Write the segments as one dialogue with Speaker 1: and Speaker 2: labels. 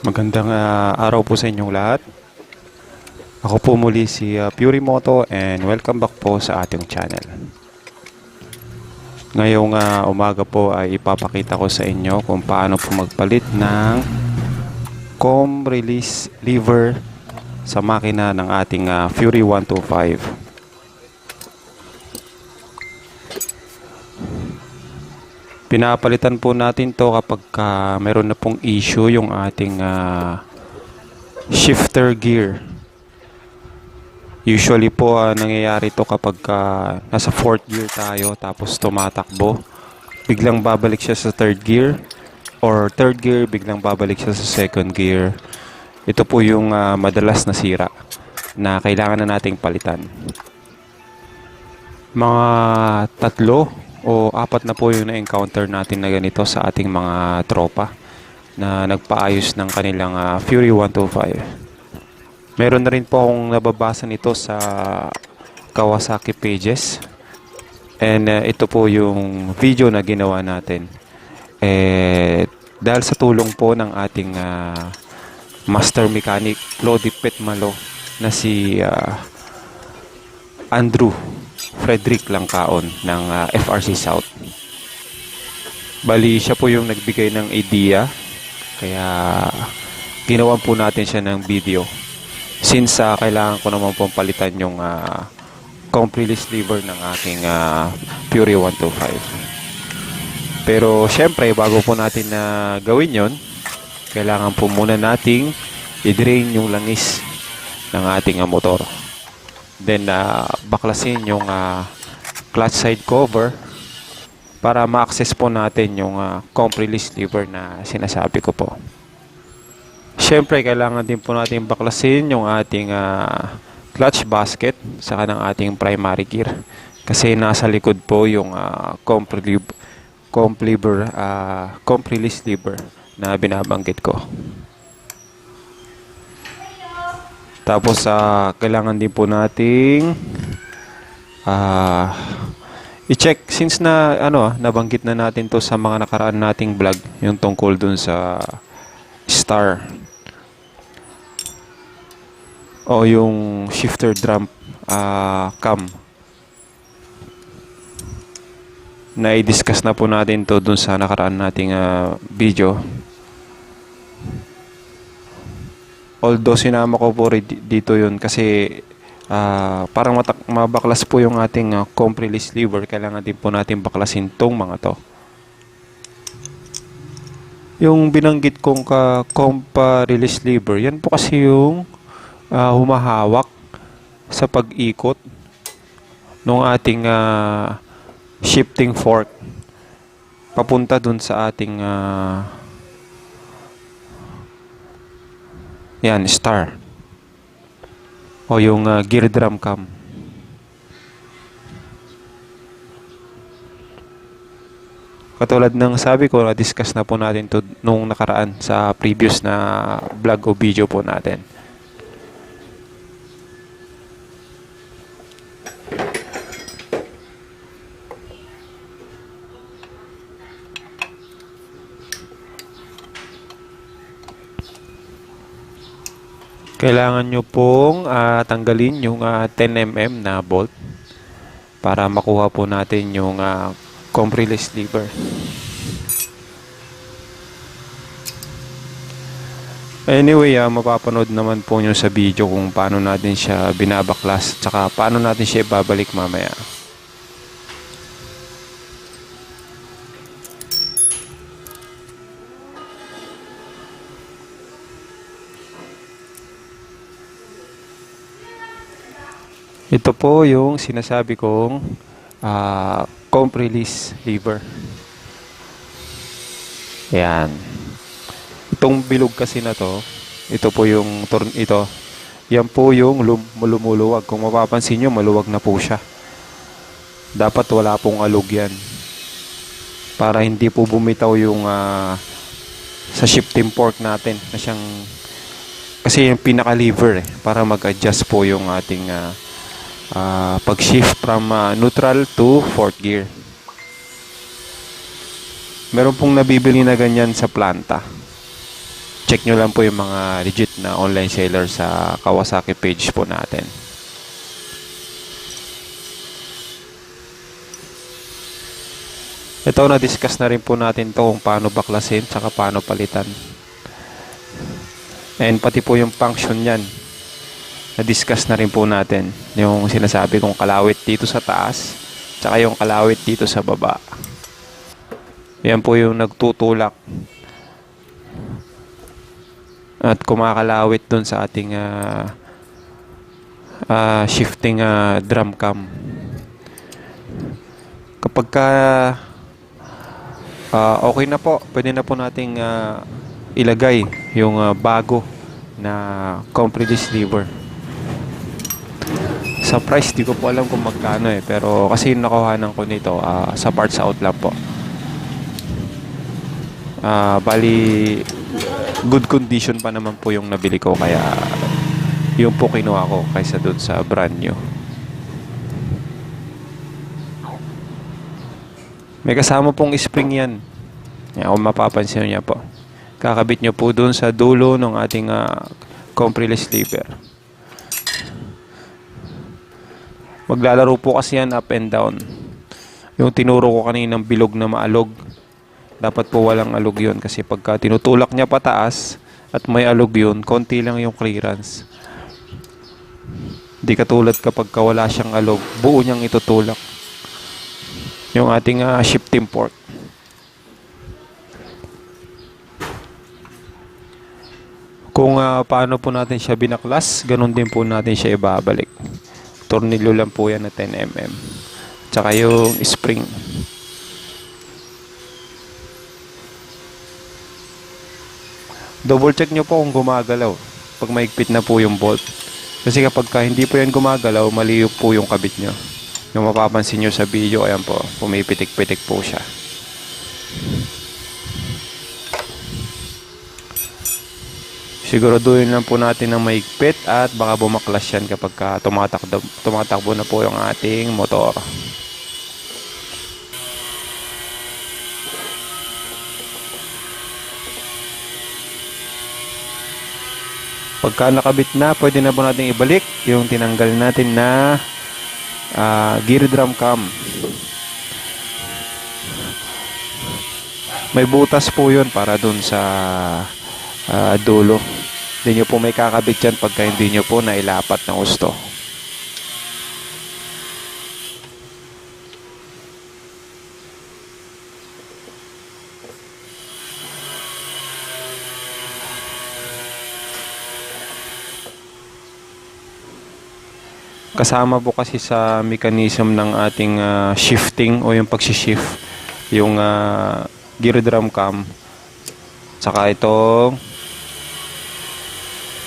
Speaker 1: Magandang ah, araw po sa inyong lahat. Ako po muli si ah, Fury Moto and welcome back po sa ating channel. Ngayong ah, umaga po ay ipapakita ko sa inyo kung paano po magpalit ng comb release lever sa makina ng ating ah, Fury 125. Pinapalitan po natin to kapag ka meron na pong issue yung ating ah, shifter gear. Usually po ah, nangyayari to kapag ka nasa fourth gear tayo tapos tumatakbo. Biglang babalik siya sa third gear or third gear biglang babalik siya sa second gear. Ito po yung ah, madalas na sira na kailangan na nating palitan. Mga tatlo o apat na po yung na-encounter natin na ganito sa ating mga tropa na nagpaayos ng kanilang ah, Fury 125. Meron na rin po akong nababasa nito sa Kawasaki pages. And ah, ito po yung video na ginawa natin. Eh, dahil sa tulong po ng ating ah, master mechanic Lodi Petmalo na si ah, Andrew Frederick Langkaon ng ah, FRC South. Bali, siya po yung nagbigay ng idea. Kaya, ginawan po natin siya ng video. Since ah, kailangan ko naman pong palitan yung uh, comp release lever ng aking ah, Fury 125. Pero, syempre, bago po natin na gawin yon kailangan po muna nating i-drain yung langis ng ating ah, motor. Then, ah, baklasin yung ah, clutch side cover para ma-access po natin yung ah, comp release lever na sinasabi ko po. Siyempre, kailangan din po natin baklasin yung ating ah, clutch basket saka ng ating primary gear. Kasi nasa likod po yung ah, comp, reliev- comp ah, comp lever na binabanggit ko. Tapos ah kailangan din po nating ah i-check. Since na ano ah, nabanggit na natin to sa mga nakaraan nating vlog yung tungkol dun sa star. O yung shifter drum ah cam. Na i-discuss na po natin to dun sa nakaraan nating ah, video although sinama ko po dito yun kasi ah, parang matak- mabaklas po yung ating uh, comp release lever kailangan din po natin baklasin tong mga to. Yung binanggit kong ka comp ah, release lever yan po kasi yung ah, humahawak sa pag-ikot ng ating ah, shifting fork papunta dun sa ating ah, Yan, star. O yung ah, gear drum cam. Katulad ng sabi ko, na-discuss na po natin to nung nakaraan sa previous na vlog o video po natin. Kailangan nyo pong ah, tanggalin yung ah, 10mm na bolt para makuha po natin yung uh, comp release lever. Anyway, ah, mapapanood naman po nyo sa video kung paano natin siya binabaklas tsaka paano natin siya ibabalik mamaya. Ito po yung sinasabi kong ah, comp release lever. Yan. Itong bilog kasi na to, ito po yung turn ito. Yan po yung lum, lumuluwag. Kung mapapansin nyo, maluwag na po siya. Dapat wala pong alog yan. Para hindi po bumitaw yung ah, sa shifting fork natin na siyang kasi yung pinaka lever eh para mag-adjust po yung ating ah, ah, pag-shift from ah, neutral to fourth gear. Meron pong nabibili na ganyan sa planta. check nyo lang po yung mga legit na online seller sa Kawasaki page po natin. Ito, na-discuss na rin po natin to kung paano baklasin tsaka paano palitan. And pati po yung function yan. Na-discuss na rin po natin. Yung sinasabi kong kalawit dito sa taas tsaka yung kalawit dito sa baba. Yan po yung nagtutulak at kumakalawit dun sa ating ah, ah, shifting ah, drum cam. Kapag ka ah, okay na po, pwede na po nating ah, ilagay yung ah, bago na compressed lever. Sa price, di ko po alam kung magkano eh. Pero kasi nakuhanan ko nito, ah, sa parts out lang po. Ah, bali, good condition pa naman po yung nabili ko. Kaya, yung po kinuha ko kaysa dun sa brand new. May kasama pong spring yan. Yan, kung mapapansin niya po. Kakabit nyo po dun sa dulo ng ating uh, compressed lever. Maglalaro po kasi yan up and down. Yung tinuro ko kaninang bilog na maalog, dapat po walang alog yun kasi pagka tinutulak niya pataas at may alog yun, konti lang yung clearance. Di katulad kapag ka wala siyang alog, buo niyang itutulak. Yung ating ah, shifting fork. Kung ah, paano po natin siya binaklas, ganun din po natin siya ibabalik. Tornilyo lang po yan na 10mm. Tsaka yung spring. Double check nyo po kung gumagalaw. Pag maigpit na po yung bolt. Kasi kapag ka hindi po yan gumagalaw, mali po yung kabit nyo. Yung mapapansin nyo sa video, ayan po, pumipitik-pitik po siya. Siguraduhin lang po natin ng maigpit at baka bumaklas yan kapag ka tumatakbo, tumatakbo na po yung ating motor. Pagka nakabit na, pwede na po natin ibalik yung tinanggal natin na ah, gear drum cam. May butas po yun para dun sa ah, dulo. Hindi nyo po may kakabit yan pagka hindi nyo po nailapat ng gusto. Kasama po kasi sa mechanism ng ating ah, shifting o yung pagsishift yung ah, gear drum cam saka itong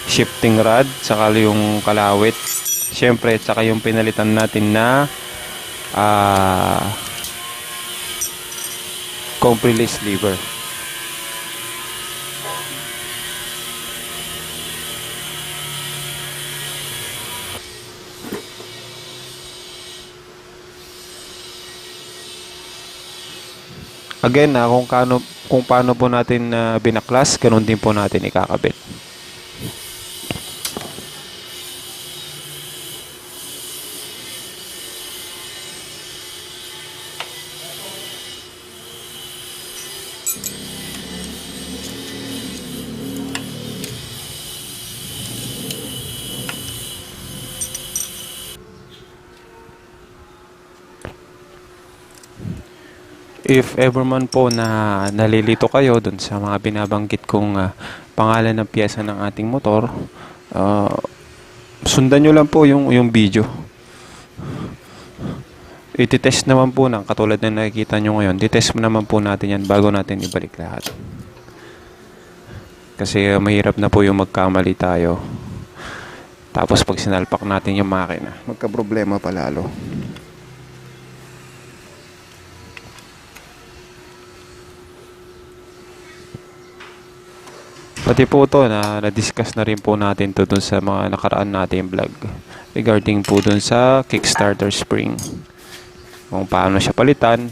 Speaker 1: shifting rod saka yung kalawit syempre saka yung pinalitan natin na ah compressed lever Again, na kung kano kung paano po natin na binaklas, ganun din po natin ikakabit. If ever man po na nalilito kayo dun sa mga binabanggit kong ah, pangalan ng piyesa ng ating motor, ah, sundan nyo lang po yung, yung video. Ititest naman po ng katulad na nakikita nyo ngayon. Titest naman po natin yan bago natin ibalik lahat. Kasi ah, mahirap na po yung magkamali tayo. Tapos pag sinalpak natin yung makina, magka-problema pa Pati po to na na-discuss na rin po natin to dun sa mga nakaraan nating vlog regarding po dun sa Kickstarter Spring. Kung paano siya palitan,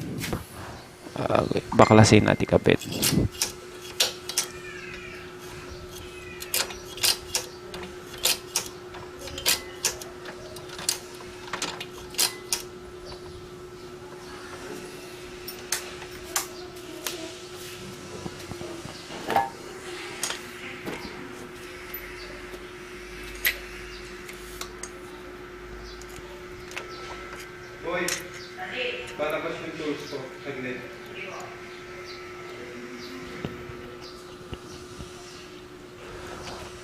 Speaker 1: uh, baklasin at ikabit.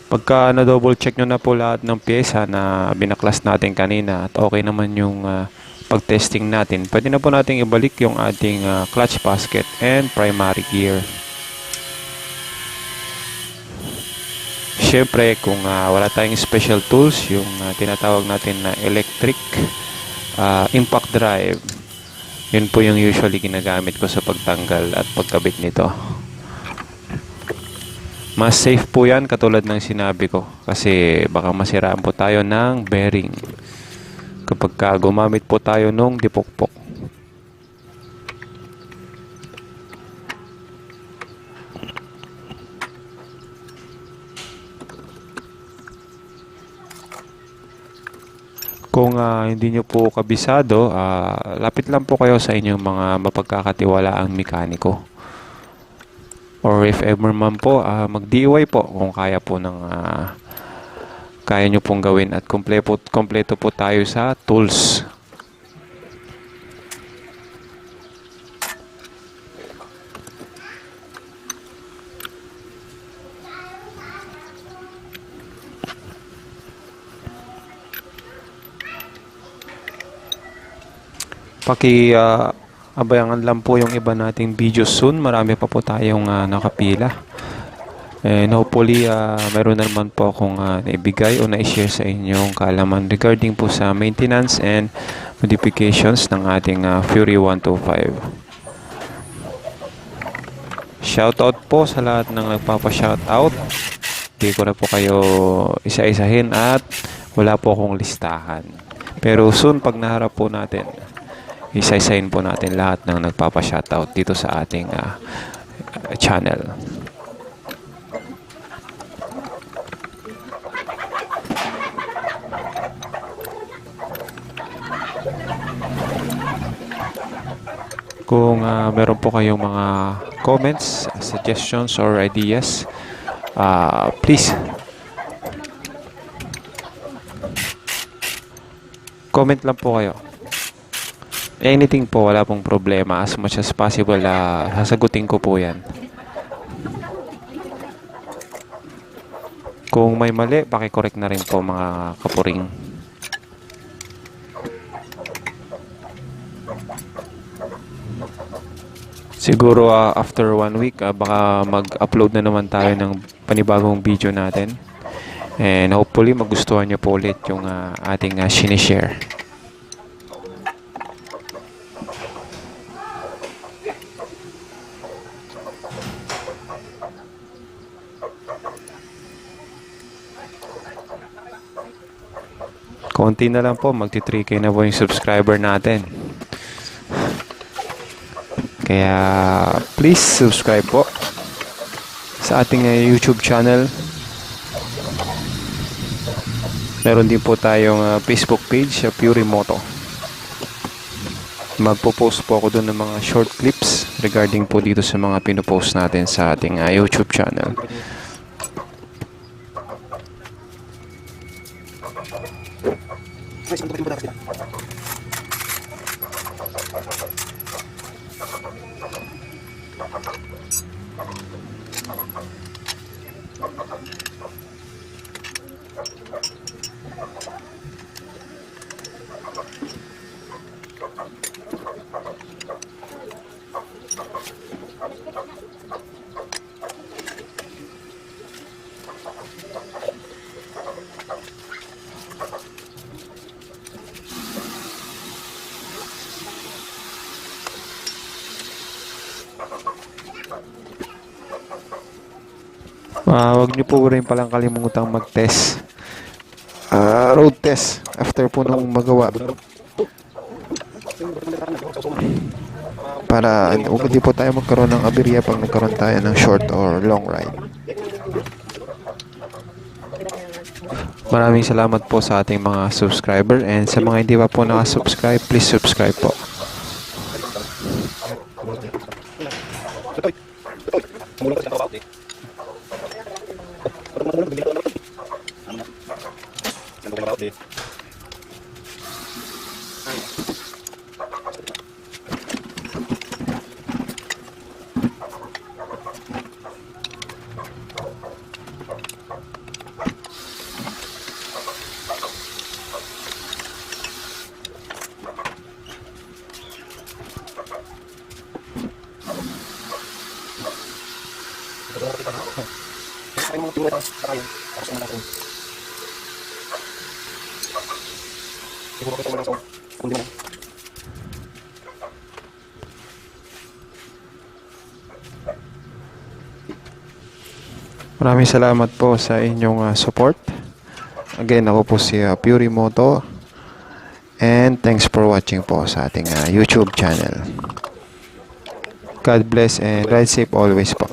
Speaker 1: Pagka na-double check nyo na po lahat ng pyesa na binaklas natin kanina at okay naman yung ah, pag-testing natin, pwede na po natin ibalik yung ating ah, clutch basket and primary gear. Siyempre, kung ah, wala tayong special tools, yung ah, tinatawag natin na electric ah, impact drive, yun po yung usually ginagamit ko sa pagtanggal at pagkabit nito. Mas safe po yan katulad ng sinabi ko kasi baka masiraan po tayo ng bearing kapag ka gumamit po tayo nung dipokpok. Kung ah, hindi nyo po kabisado, ah, lapit lang po kayo sa inyong mga mapagkakatiwalaang mekaniko. Or if ever man po, ah, mag-DIY po kung kaya po ng ah, kaya nyo pong gawin at kompleto, kompleto po tayo sa tools. Paki ah, abayangan lang po yung iba nating videos soon. Marami pa po tayong ah, nakapila. And hopefully, ah, meron na naman po akong ah, naibigay o na-share sa inyong kaalaman regarding po sa maintenance and modifications ng ating ah, Fury 125. Shoutout po sa lahat ng nagpapa-shoutout. Hindi ko na po kayo isa-isahin at wala po akong listahan. Pero soon, pag naharap po natin, isa-isahin po natin lahat ng nagpapa-shoutout dito sa ating ah, channel. Kung ah, meron po kayong mga comments, suggestions, or ideas, ah, please comment lang po kayo. Anything po, wala pong problema. As much as possible, ah, sasagutin ko po yan. Kung may mali, pakicorrect na rin po mga kapuring. Siguro ah, after one week, ah, baka mag-upload na naman tayo ng panibagong video natin. And hopefully magustuhan nyo po ulit yung ah, ating uh, sinishare. Konti na lang po, magti 3K na po yung subscriber natin. Kaya please subscribe po sa ating uh, YouTube channel. Meron din po tayong uh, Facebook page sa Pure Moto. Magpo-post po ako doon ng mga short clips regarding po dito sa mga pinopost natin sa ating uh, YouTube channel. estáis tanto tiempo de. Ah, wag niyo po rin palang kalimutang mag-test. Ah, road test after po nung magawa. Para huwag hindi po tayo magkaroon ng aberya pag nagkaroon tayo ng short or long ride. Maraming salamat po sa ating mga subscriber and sa mga hindi pa po nakasubscribe, please subscribe po. Maraming salamat po sa inyong ah, support. Again, ako po si ah, Puri Moto. And thanks for watching po sa ating ah, YouTube channel. God bless and ride safe always po.